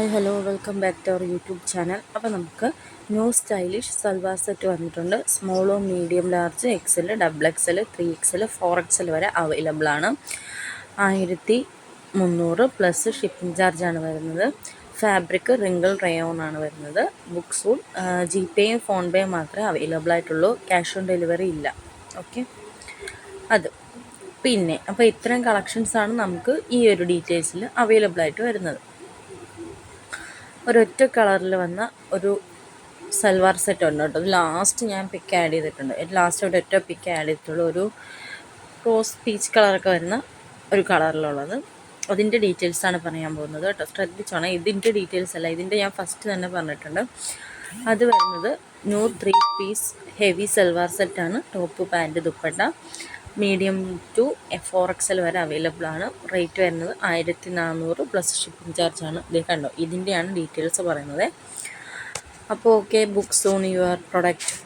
Hi hello welcome back to our YouTube channel. അപ്പോൾ നമുക്ക് new stylish salwar set വന്നിട്ടുണ്ട്. സ്മോളോ medium large XL double XL three XL four XL വരെ available ആണ്. ആയിരത്തി മുന്നൂറ് പ്ലസ് ഷിപ്പിംഗ് ചാർജ് ആണ് വരുന്നത്. ഫാബ്രിക് റിങ്കിൾ റയോൺ ആണ് വരുന്നത്. ബുക്ക് ജി പേയും ഫോൺ പേയും മാത്രമേ അവൈലബിൾ ആയിട്ടുള്ളൂ. ക്യാഷ് ഓൺ ഡെലിവറി ഇല്ല. ഓക്കെ അത്. പിന്നെ അപ്പോൾ ഇത്തരം കളക്ഷൻസാണ് നമുക്ക് ഈ ഒരു ഡീറ്റെയിൽസിൽ അവൈലബിൾ ആയിട്ട് വരുന്നത്. ഒരൊറ്റ കളറിൽ വന്ന ഒരു സൽവാർ സെറ്റ് ഉണ്ട് കേട്ടോ. ലാസ്റ്റ് ഞാൻ പിക്ക് ആഡ് ചെയ്തിട്ടുണ്ട്. ലാസ്റ്റ് ഒരു ഒറ്റ പിക്ക് ആഡ് ചെയ്തിട്ടുള്ള ഒരു റോസ് പീച്ച് കളറൊക്കെ വരുന്ന ഒരു കളറിലുള്ളത്. അതിന്റെ ഡീറ്റെയിൽസാണ് പറയാൻ പോകുന്നത് കേട്ടോ. ശ്രദ്ധിച്ചോണം ഇതിന്റെ ഡീറ്റെയിൽസ് അല്ല ഇതിന്റെ ഞാൻ ഫസ്റ്റ് തന്നെ പറഞ്ഞിട്ടുണ്ട്. അത് വരുന്നത് new three piece heavy salwar സെറ്റാണ് top pant dupatta. Medium to four XL വരെ അവൈലബിൾ ആണ്. റേറ്റ് വരുന്നത് ആയിരത്തി നാനൂറ് പ്ലസ് ഷിപ്പിംഗ് ചാർജ് ആണ്. ഇത് കണ്ടോ? ഇതിന്റെയാണ് ഡീറ്റെയിൽസ് പറയുന്നത്. അപ്പോൾ okay book on your product